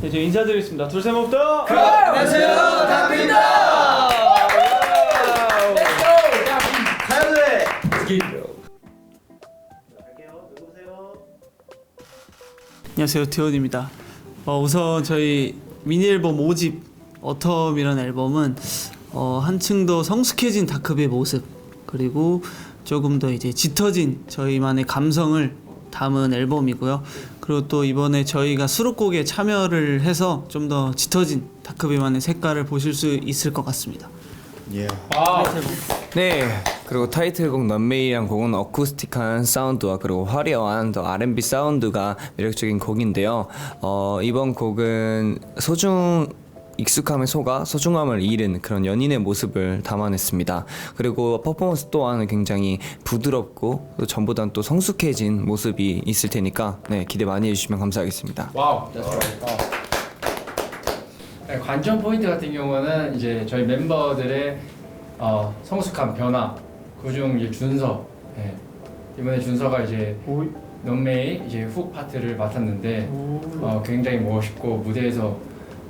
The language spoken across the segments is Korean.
네, 저희 인사드리겠습니다. 둘, 셋, 먹부터 안녕하세요, 다크입니다. 안녕하세요, 티온입니다. 어, 우선 저희 미니 앨범 5집 어텀이라는 앨범은 어, 한층 더 성숙해진 다크비의 모습 그리고 조금 더 이제 짙어진 저희만의 감성을 담은 앨범이고요. 그리고 또 이번에 저희가 수록곡에 참여를 해서 좀 더 짙어진 다크비만의 색깔을 보실 수 있을 것 같습니다. 예. 네, 그리고 타이틀곡 넌메이란 곡은 어쿠스틱한 사운드와 그리고 화려한 더 R&B 사운드가 매력적인 곡인데요. 어, 이번 곡은 소중 익숙함에 속아 소중함을 잃은 그런 연인의 모습을 담아냈습니다. 그리고 퍼포먼스 또한 굉장히 부드럽고 또 전보단 또 성숙해진 모습이 있을 테니까 네, 기대 많이 해주시면 감사하겠습니다. 와우. 네, 관전 포인트 같은 경우는 이제 저희 멤버들의 어, 성숙한 변화, 그중 이제 준서. 네. 이번에 준서가 이제 넘메이 이제 훅 파트를 맡았는데 어, 굉장히 멋있고 무대에서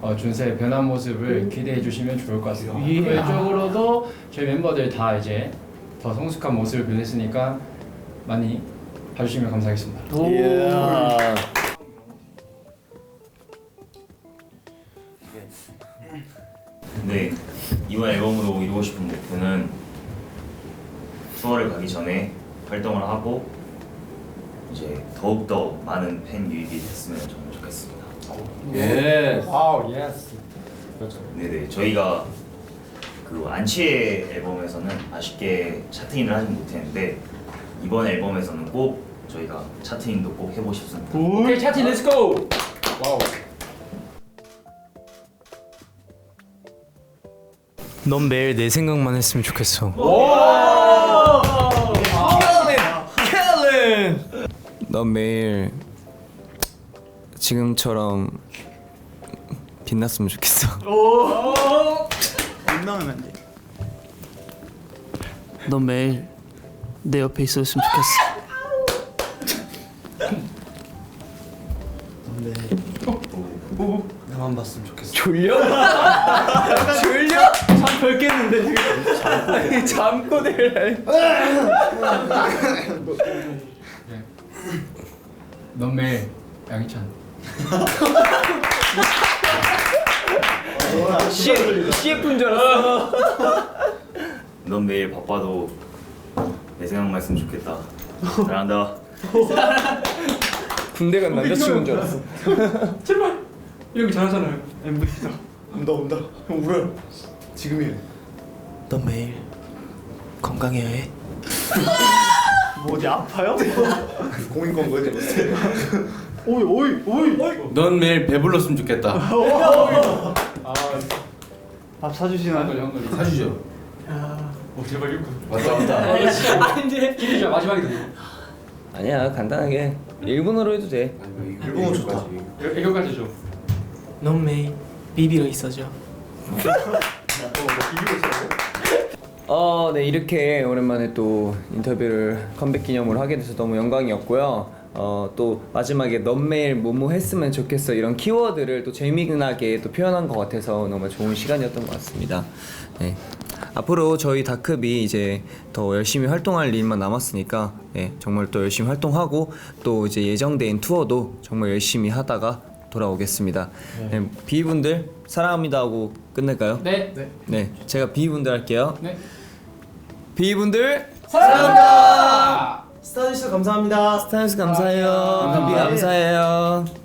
어, 준서의 변한 모습을 기대해 주시면 좋을 것 같습니다. 외적으로도 저희 멤버들 다 이제 더 성숙한 모습을 변했으니까 많이 봐주시면 감사하겠습니다. 네, 이번 앨범으로 이루고 싶은 목표는 투어를 가기 전에 활동을 하고 이제 더욱더 많은 팬 유입이 됐으면 정말 좋겠습니다. 예. 와우, 예스. 네네, 저희가 그 안치의 앨범에서는 아쉽게 차트인을 하지 못했는데 이번 앨범에서는 꼭 저희가 차트인도 꼭 해보고 싶습니다. 오케이, 차트 렛츠고! 와우. 넌 매일 내 생각만 했으면 좋겠어. 넌 매일 지금처럼 빛났으면 좋겠어. 민망하면 안 돼. 넌 매일 내 옆에 있었으면 좋겠어. 나만 봤으면 좋겠어. 졸려? 졸려? 잠 별겠는데 지금. 잠꼬 대를 넌매 양희찬. CF인 줄 알았어. 넌 매일 바빠도 내 생각만 했으면 좋겠다. 잘한다. 군대 간 남자친구인 줄 알았어. 제발! 이렇게 잘하잖아요. MVP다. 운다 운다. 형 울어. 지금이래. 넌 매일 건강해야 해. 뭐 어디 아파요? 거야 지금. 오이 오이 오이. 넌 매일 배불렀으면 좋겠다. 밥 사주시나요? 사주죠. 오 제발 이거. 왔다 왔다. 이제 기대자 마지막이다. 아니야 간단하게 일본어로 해도 돼. 일본어 좋다. 이거까지 줘. 넌 매일 비비로 있어줘. 어, 네 이렇게 오랜만에 또 인터뷰를 컴백 기념으로 하게 돼서 너무 영광이었고요. 어, 또 마지막에 넌 매일 뭐뭐 했으면 좋겠어 이런 키워드를 또 재미나게 또 표현한 것 같아서 정말 좋은 시간이었던 것 같습니다. 네. 앞으로 저희 다크비 이제 더 열심히 활동할 일만 남았으니까 네, 정말 또 열심히 활동하고 또 이제 예정된 투어도 정말 열심히 하다가 돌아오겠습니다. 네, 비분들 사랑합니다 하고 끝낼까요? 네. 네. 네, 제가 비분들 할게요. 네. 비분들 스타일리스트 감사합니다. 스타일스 감사해요. 비비 감사해요.